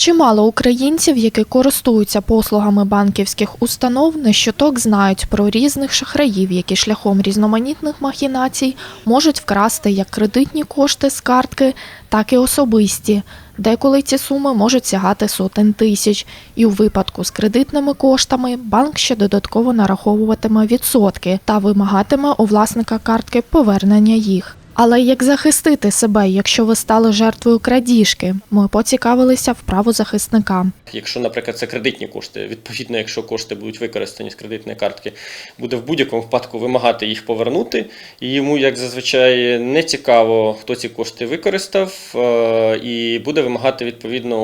Чимало українців, які користуються послугами банківських установ, не щоток знають про різних шахраїв, які шляхом різноманітних махінацій можуть вкрасти як кредитні кошти з картки, так і особисті. Деколи ці суми можуть сягати сотень тисяч, і у випадку з кредитними коштами банк ще додатково нараховуватиме відсотки та вимагатиме у власника картки повернення їх. Але як захистити себе, якщо ви стали жертвою крадіжки? Ми поцікавилися в правозахисника. Якщо, наприклад, це кредитні кошти, відповідно, якщо кошти будуть використані з кредитної картки, буде в будь-якому випадку вимагати їх повернути. І йому, як зазвичай, не цікаво, хто ці кошти використав, е, і буде вимагати відповідно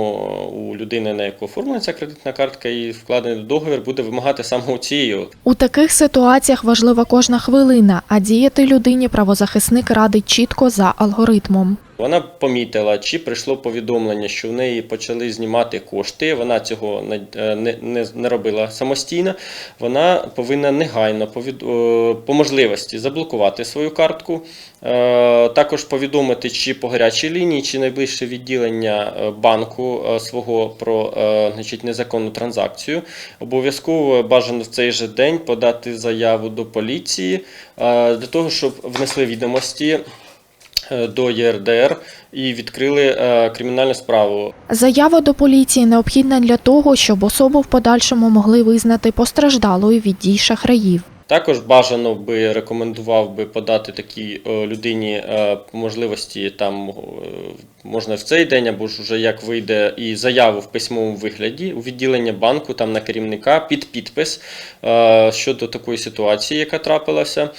у людини, на яку оформлена кредитна картка і вкладений договір, буде вимагати саме у цієї. У таких ситуаціях важлива кожна хвилина, а діяти людині правозахисник радить чітко за алгоритмом. Вона помітила, чи прийшло повідомлення, що в неї почали знімати кошти. Вона цього не, не, не, не робила самостійно. Вона повинна негайно повід... е, по можливості заблокувати свою картку, е, також повідомити, чи по гарячій лінії, чи найближче відділення е, банку е, свого про е, значить, незаконну транзакцію. Обов'язково бажано в цей же день подати заяву до поліції е, для того, щоб внесли відомості е, до ЄРДР і відкрили е, кримінальну справу. Заява до поліції необхідна для того, щоб особу в подальшому могли визнати постраждалою від дій шахраїв. Також бажано би рекомендував би подати такій е, людині е, можливості там е, можна в цей день або ж вже як вийде і заяву в письмовому вигляді у відділення банку там на керівника під підпис е, щодо такої ситуації, яка трапилася.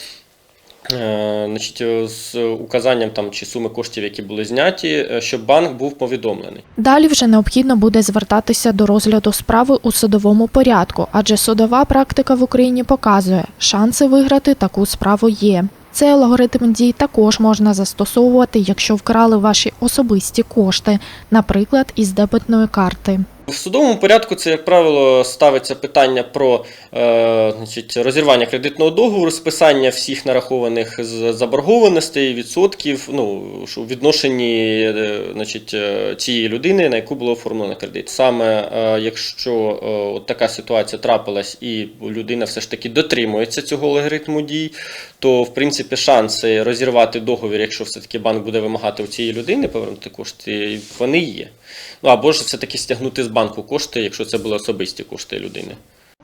Е, Значить, е, з указанням там чи суми коштів, які були зняті, е, щоб банк був повідомлений. Далі вже необхідно буде звертатися до розгляду справи у судовому порядку, адже судова практика в Україні показує, шанси виграти таку справу є. Цей алгоритм дій також можна застосовувати, якщо вкрали ваші особисті кошти, наприклад, із дебетної карти. В судовому порядку це, як правило, ставиться питання про е, значить, розірвання кредитного договору, списання всіх нарахованих заборгованостей, відсотків ну, що відношенні е, значить, е, цієї людини, на яку було оформлено кредит. Саме е, якщо е, от така ситуація трапилась і людина все ж таки дотримується цього алгоритму дій, то в принципі шанси розірвати договір, якщо все-таки банк буде вимагати у цієї людини повернути кошти, вони є. Ну або ж все-таки стягнути з банку кошти, якщо це були особисті кошти людини.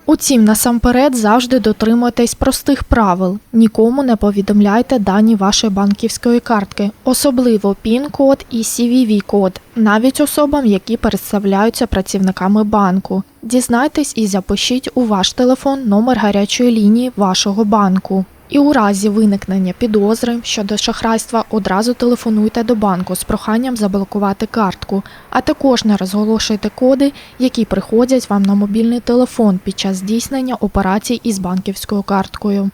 Утім, насамперед завжди дотримуйтесь простих правил. Нікому не повідомляйте дані вашої банківської картки, особливо PIN-код і CVV-код, навіть особам, які представляються працівниками банку. Дізнайтесь і запишіть у ваш телефон номер гарячої лінії вашого банку. І у разі виникнення підозри щодо шахрайства одразу телефонуйте до банку з проханням заблокувати картку, а також не розголошуйте коди, які приходять вам на мобільний телефон під час здійснення операцій із банківською карткою.